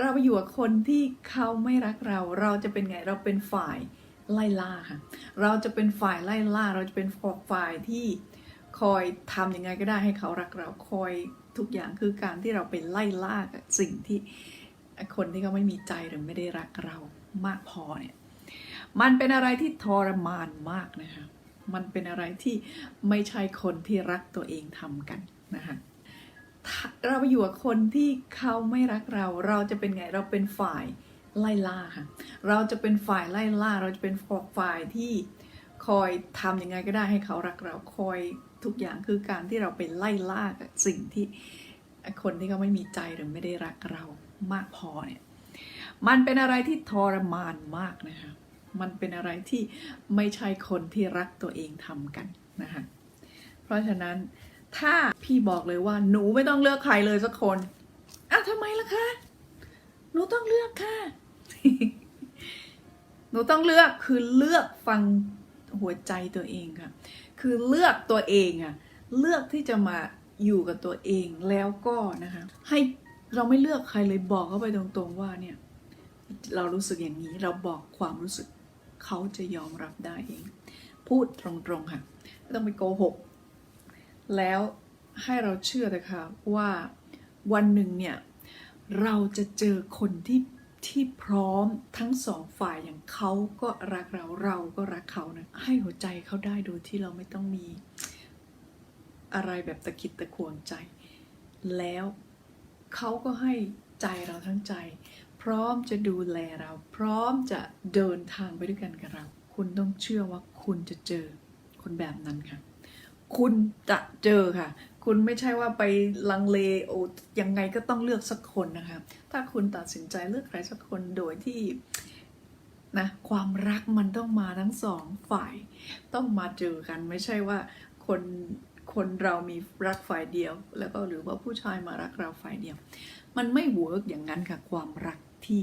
เราไปอยู่กับคนที่เขาไม่รักเรา เราจะเป็นไงเราเป็นฝ่ายไล่ล่าค่ะ เราจะเป็นฝ่ายไล่ล่า เราจะเป็นฝ่ายที่คอยทำยังไงก็ได้ให้เขารักเราคอยทุกอย่างคือการที่เราไปไล่ล่ากับสิ่งที่คนที่เขาไม่มีใจหรือไม่ได้รักเรามากพอเนี่ยมันเป็นอะไรที่ทรมานมากนะคะ มันเป็นอะไรที่ไม่ใช่คนที่รักตัวเองทำกันนะคะ เราอยู่กับคนที่เขาไม่รักเรา เราจะเป็นไงเราเป็นฝ่ายไล่ล่าค่ะ เราจะเป็นฝ่ายไล่ล่า เราจะเป็นฝ่ายที่คอยทำยังไงก็ได้ให้เขารักเราคอยทุกอย่างคือการที่เราไปไล่ล่ากับสิ่งที่คนที่เขาไม่มีใจหรือไม่ได้รักเรามากพอเนี่ยมันเป็นอะไรที่ทรมานมากนะคะ มันเป็นอะไรที่ไม่ใช่คนที่รักตัวเองทำกันนะคะ เพราะฉะนั้น ถ้าพี่บอกเลยว่าหนูไม่ต้องเลือกใครเลยสักคนอ้าวทำไมล่ะคะหนูต้องเลือกค่ะหนูต้องเลือกคือเลือกฟังหัวใจตัวเองค่ะ คือเลือกตัวเองอะเลือกที่จะมาอยู่กับตัวเองแล้วก็นะคะ ให้เราไม่เลือกใครเลยบอกเขาไปตรงๆว่าเนี่ย เรารู้สึกอย่างนี้เราบอกความรู้สึกเขาจะยอมรับได้เอง พูดตรงๆค่ะไม่ต้องไปโกหก แล้วให้เราเชื่อเลยค่ะว่าวันหนึ่งเนี่ยเราจะเจอคนที่ที่พร้อมทั้งสองฝ่ายอย่างเขาก็รักเราเราก็รักเขานะให้หัวใจเขาได้โดยที่เราไม่ต้องมีอะไรแบบตะคิดตะควงใจ แล้วเขาก็ให้ใจเราทั้งใจ พร้อมจะดูแลเรา พร้อมจะเดินทางไปด้วยกันกับเรา คุณต้องเชื่อว่าคุณจะเจอคนแบบนั้นค่ะ คุณจะเจอค่ะ คุณไม่ใช่ว่าไปลังเลโอยังไงก็ต้องเลือกสักคนนะคะ ถ้าคุณตัดสินใจเลือกใครสักคนโดยที่นะความรักมันต้องมาทั้งสองฝ่าย ต้องมาเจอกันไม่ใช่ว่าคนคนเรามีรักฝ่ายเดียว แล้วก็หรือว่าผู้ชายมารักเราฝ่ายเดียว มันไม่เวิร์กอย่างนั้นค่ะความรักที่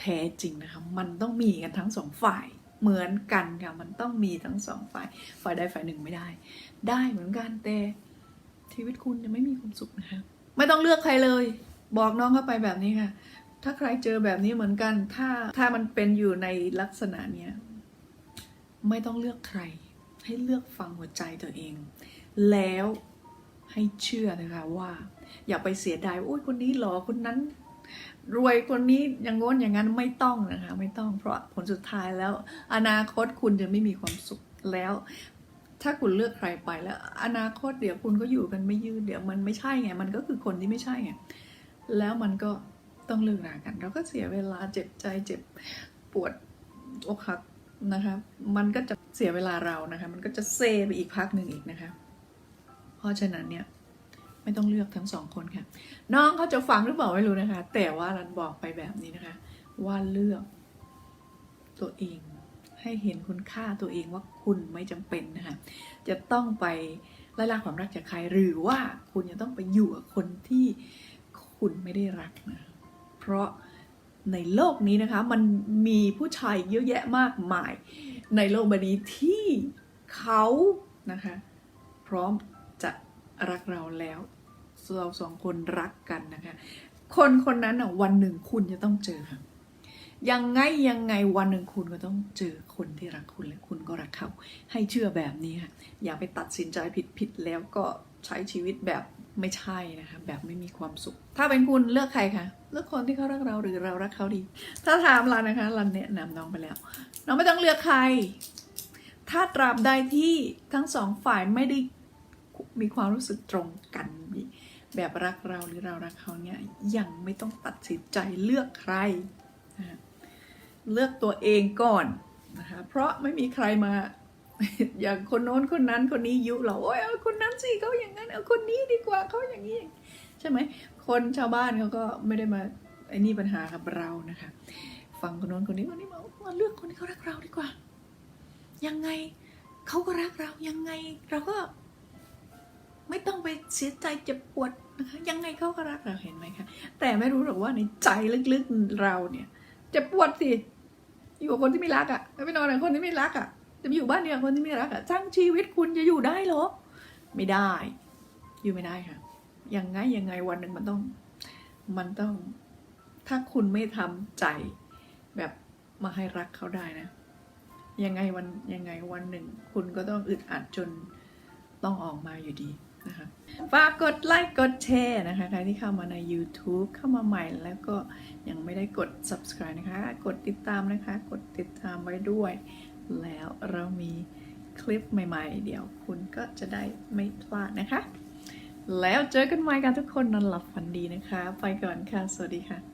แท้จริงนะคะ มันต้องมีกันทั้งสองฝ่าย เหมือนกันค่ะมันต้องมีทั้งสองฝ่าย ฝ่ายใดฝ่ายหนึ่งไม่ได้ ได้เหมือนกันแต่ชีวิตคุณจะไม่มีความสุขนะคะไม่ต้องเลือกใครเลย บอกน้องเข้าไปแบบนี้ค่ะ ถ้าใครเจอแบบนี้เหมือนกัน ถ้าถ้ามันเป็นอยู่ในลักษณะเนี้ยไม่ต้องเลือกใคร ให้เลือกฟังหัวใจตัวเอง แล้วให้เชื่อนะคะว่า อย่าไปเสียดายว่าอุ้ยคนนี้หรอคนนั้น รวยคนนี้อย่างง้นอย่างนั้นไม่ต้องนะคะ ไม่ต้องเพราะผลสุดท้ายแล้ว อนาคตคุณจะไม่มีความสุขแล้ว ถ้าคุณเลือกใครไปแล้ว อนาคตเดี๋ยวคุณก็อยู่กันไม่ยืดเดี๋ยวมันไม่ใช่ไงมันก็คือคนที่ไม่ใช่ไงแล้วมันก็ต้องเลิกรากัน เราก็เสียเวลาเจ็บใจเจ็บปวดอกหักนะคะมันก็จะเสียเวลาเรานะคะ มันก็จะเซไปอีกพักหนึ่งอีกนะคะ เพราะฉะนั้นเนี่ย ไม่ต้องเลือกทั้งสองคนค่ะ น้องเขาจะฟังหรือเปล่าไม่รู้นะคะ แต่ว่ารันบอกไปแบบนี้นะคะ ว่าเลือกตัวเองให้เห็นคุณค่าตัวเองว่าคุณไม่จำเป็นนะคะจะต้องไปไล่ล่าความรักจากใคร หรือว่าคุณจะต้องไปอยู่กับคนที่คุณไม่ได้รักนะเพราะในโลกนี้นะคะ มันมีผู้ชายเยอะแยะมากมาย ในโลกใบนี้ที่เขานะคะ พร้อมจะ รักเราแล้ว เราสองคนรักกันนะคะ คนคนนั้นอะวันหนึ่งคุณจะต้องเจอค่ะยังไงยังไงวันหนึ่งคุณก็ต้องเจอคนที่รักคุณและคุณก็รักเขา ให้เชื่อแบบนี้ค่ะอย่าไปตัดสินใจผิดผิดแล้วก็ใช้ชีวิตแบบไม่ใช่นะคะแบบไม่มีความสุข ถ้าเป็นคุณเลือกใครคะเลือกคนที่เขารักเราหรือเรารักเขาดี ถ้าถามรันนะคะรันแนะนำน้องไปแล้ว น้องไม่ต้องเลือกใคร ถ้าตราบใดที่ทั้งสองฝ่ายไม่ได้ มีความรู้สึกตรงกัน แบบรักเราหรือเรารักเขาเนี่ยยังไม่ต้องตัดสินใจเลือกใครนะเลือกตัวเองก่อนนะคะเพราะไม่มีใครมาอย่างคนโน้นคนนั้นคนนี้ยุเราโอ้ยเอาคนนั้นสิเขาอย่างนั้นเอาคนนี้ดีกว่าเขาอย่างนี้ใช่ไหมคนชาวบ้านเขาก็ไม่ได้มาไอ้นี่ปัญหากับเรานะคะฟังคนโน้นคนนี้คนนี้มาเลือกคนที่เขารักเราดีกว่า ยังไงเขาก็รักเรายังไงเราก็ ต้องไปเสียใจเจ็บปวดนะคะยังไงเขาก็รักเราเห็นไหมคะแต่ไม่รู้หรอกว่าในใจลึกๆเราเนี่ยเจ็บปวดสิอยู่กับคนที่ไม่รักอะ่ะแล้วไปนอนกับคนที่ไม่รักอะ่ะจะอยู่บ้านเดียวกับคนที่ไม่รักอะ่ะทั้งชีวิตคุณจะอยู่ได้เหรอ ไม่ได้ อยู่ไม่ได้ค่ะยังไงยังไงวันหนึ่งมันต้อง มันต้อง ถ้าคุณไม่ทำใจแบบมาให้รักเขาได้นะ ยังไงวันยังไงวันหนึ่ง คุณก็ต้องอึดอัดจนต้องออกมาอยู่ดี นะคะฝากกดไลค์กดแชร์นะคะใครที่เข้ามาใน YouTube เข้ามาใหม่แล้วก็ยังไม่ได้กด subscribe นะคะ กดติดตามนะคะ กดติดตามไว้ด้วย แล้วเรามีคลิปใหม่ๆ เดี๋ยวคุณก็จะได้ไม่พลาดนะคะ แล้วเจอกันใหม่กันทุกคนนอนหลับฝันดีนะคะ ไปก่อนค่ะ สวัสดีค่ะ